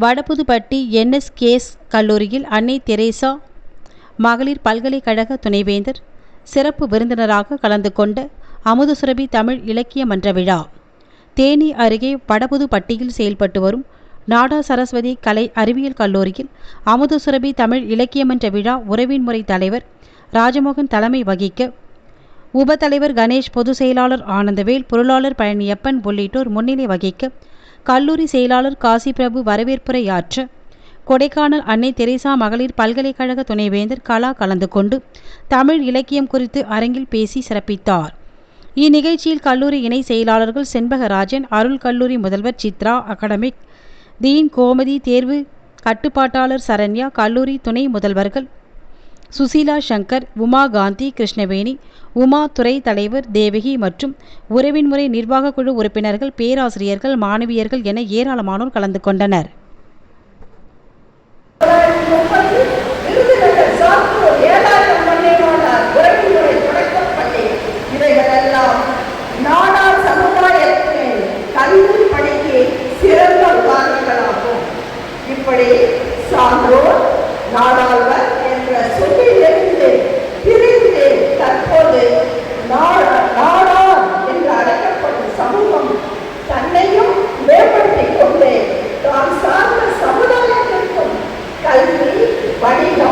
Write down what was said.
வடபுதுப்பட்டி என்எஸ்கேஎஸ் கல்லூரியில் அன்னை தெரேசா மகளிர் பல்கலைக்கழக துணைவேந்தர் சிறப்பு விருந்தினராக கலந்து கொண்ட அமுதசுரபி தமிழ் இலக்கிய மன்ற விழா. தேனி அருகே வடபுதுப்பட்டியில் செயல்பட்டு வரும் நாடா சரஸ்வதி கலை அறிவியல் கல்லூரியில் அமுதசுரபி தமிழ் இலக்கிய மன்ற விழா உறவின் முறை தலைவர் ராஜமோகன் தலைமை வகிக்க உபத்தலைவர் கணேஷ் பொதுச் செயலாளர் ஆனந்தவேல் பொருளாளர் பழனியப்பன் உள்ளிட்டோர் முன்னிலை வகிக்க கல்லூரி செயலாளர் காசி பிரபு வரவேற்புரையாற்ற கொடைக்கானல் அன்னை தெரேசா மகளிர் பல்கலைக்கழக துணைவேந்தர் கலா கலந்து கொண்டு தமிழ் இலக்கியம் குறித்து அரங்கில் பேசி சிறப்பித்தார். இந்நிகழ்ச்சியில் கல்லூரி இணை செயலாளர்கள் செண்பகராஜன் அருள் கல்லூரி முதல்வர் சித்ரா அகாடமிக் தீன் கோமதி தேர்வு கட்டுப்பாட்டாளர் சரண்யா கல்லூரி துணை முதல்வர்கள் சுசீலா சங்கர் உமா காந்தி கிருஷ்ணவேணி உமா துறை தலைவர் தேவகி மற்றும் உறவின்முறை நிர்வாக குழு உறுப்பினர்கள் பேராசிரியர்கள் மாணவியர்கள் என ஏராளமானோர் கலந்து கொண்டனர். இப்படி சான்றோர் ஏழாயிரம் Why What is the